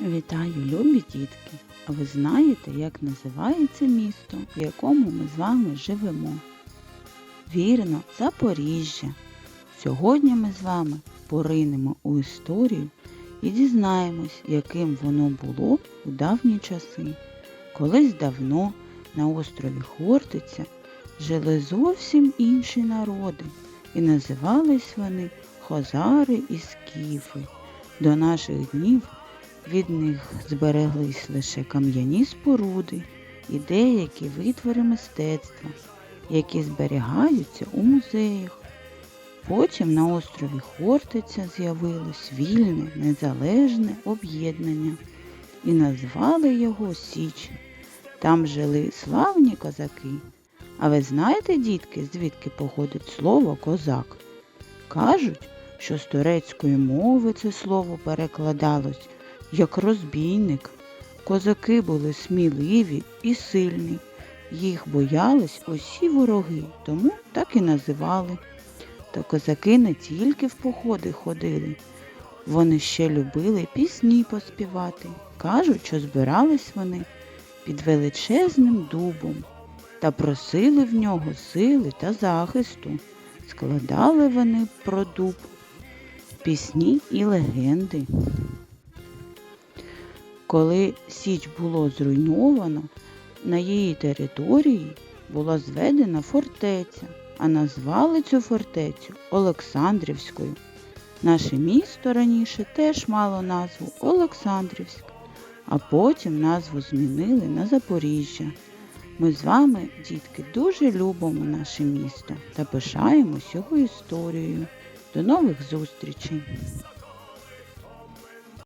Вітаю, любі дітки! А ви знаєте, як називається місто, в якому ми з вами живемо? Вірно, Запоріжжя. Сьогодні ми з вами поринемо у історію і дізнаємось, яким воно було у давні часи. Колись давно на острові Хортиця жили зовсім інші народи, і називались вони Хозари і Скіфи. До наших днів від них збереглись лише кам'яні споруди і деякі витвори мистецтва, які зберігаються у музеях. Потім на острові Хортиця з'явилось вільне незалежне об'єднання і назвали його Січ. Там жили славні козаки. А ви знаєте, дітки, звідки походить слово козак? Кажуть, що з турецької мови це слово перекладалось як розбійник. Козаки були сміливі і сильні. Їх боялись усі вороги, тому так і називали. Та козаки не тільки в походи ходили, вони ще любили пісні поспівати. Кажуть, що збирались вони під величезним дубом та просили в нього сили та захисту. Складали вони про дуб пісні і легенди. Коли Січ було зруйновано, на її території була зведена фортеця, а назвали цю фортецю Олександрівською. Наше місто раніше теж мало назву Олександрівськ, а потім назву змінили на Запоріжжя. Ми з вами, дітки, дуже любимо наше місто та пишаємось його історією. До нових зустрічей!